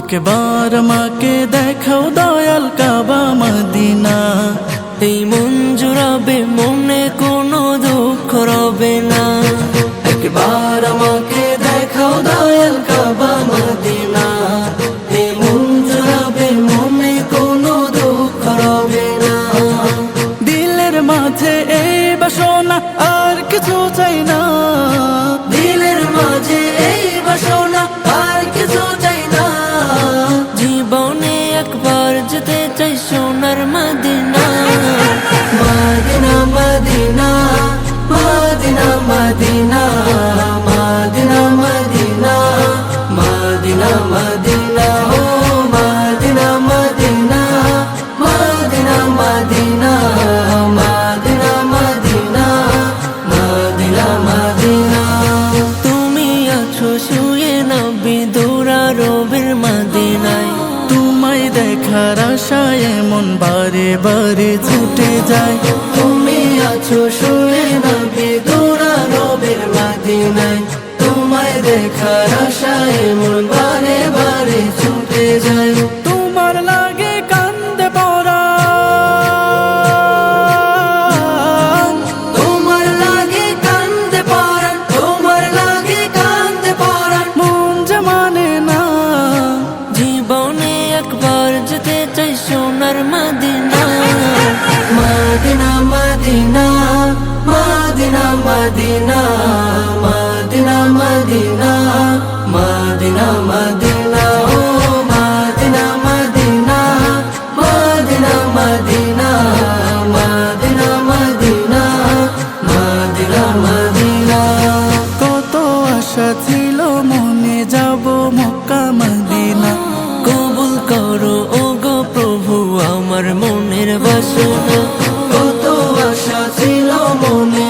একবার মাকে দেখাও দয়াল কাবা মদিনা এই মন জুড়াবে মন চাই না। দেখার আশায় এমন বারে বারে ছুটে যায়। তুমি আছো শুয়ে রবি দোরা রবের মাদিনায় তোমায় দেখার আশায় এমন চাই সোনার Medina Medina. Medina Medina Medina. মনের বাসনা কত আশা ছিল মনে।